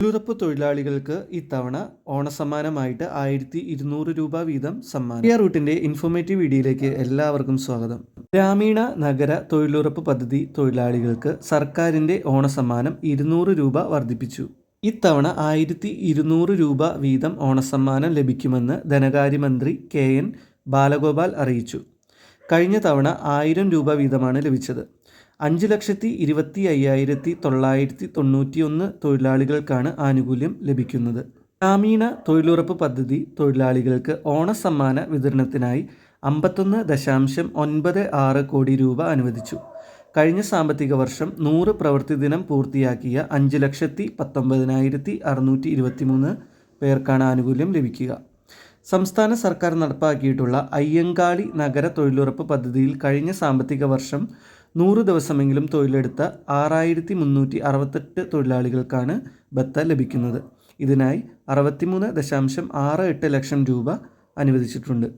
തൊഴിലുറപ്പ് തൊഴിലാളികൾക്ക് ഇത്തവണ ഓണസമ്മാനമായിട്ട് ആയിരത്തി ഇരുന്നൂറ് രൂപ വീതം സമ്മാനം. ഇന്ത്യ റൂട്ടിന്റെ ഇൻഫോർമേറ്റീവ് വീഡിയോയിലേക്ക് എല്ലാവർക്കും സ്വാഗതം. ഗ്രാമീണ നഗര തൊഴിലുറപ്പ് പദ്ധതി തൊഴിലാളികൾക്ക് സർക്കാരിന്റെ ഓണസമ്മാനം ഇരുന്നൂറ് രൂപ വർദ്ധിപ്പിച്ചു. ഇത്തവണ ആയിരത്തി ഇരുന്നൂറ് രൂപ വീതം ഓണസമ്മാനം ലഭിക്കുമെന്ന് ധനകാര്യമന്ത്രി കെ എൻ ബാലഗോപാൽ അറിയിച്ചു. കഴിഞ്ഞ തവണ ആയിരം രൂപ വീതമാണ് ലഭിച്ചത്. അഞ്ച് ലക്ഷത്തി ഇരുപത്തി അയ്യായിരത്തി തൊള്ളായിരത്തി തൊണ്ണൂറ്റിയൊന്ന് തൊഴിലാളികൾക്കാണ് ആനുകൂല്യം ലഭിക്കുന്നത്. ഗ്രാമീണ തൊഴിലുറപ്പ് പദ്ധതി തൊഴിലാളികൾക്ക് ഓണസമ്മാന വിതരണത്തിനായി അമ്പത്തൊന്ന് ദശാംശം ഒൻപത് ആറ് കോടി രൂപ അനുവദിച്ചു. കഴിഞ്ഞ സാമ്പത്തിക വർഷം നൂറ് പ്രവൃത്തി ദിനം പൂർത്തിയാക്കിയ അഞ്ച് ലക്ഷത്തി പത്തൊമ്പതിനായിരത്തി അറുന്നൂറ്റി ഇരുപത്തി മൂന്ന് പേർക്കാണ് ആനുകൂല്യം ലഭിക്കുക. സംസ്ഥാന സർക്കാർ നടപ്പാക്കിയിട്ടുള്ള അയ്യങ്കാളി നഗര തൊഴിലുറപ്പ് പദ്ധതിയിൽ കഴിഞ്ഞ സാമ്പത്തിക വർഷം നൂറ് ദിവസമെങ്കിലും തൊഴിലെടുത്ത ആറായിരത്തി മുന്നൂറ്റി അറുപത്തെട്ട് തൊഴിലാളികൾക്കാണ് ബത്ത ലഭിക്കുന്നത്. ഇതിനായി അറുപത്തിമൂന്ന് ദശാംശം ആറ് എട്ട് ലക്ഷം രൂപ അനുവദിച്ചിട്ടുണ്ട്.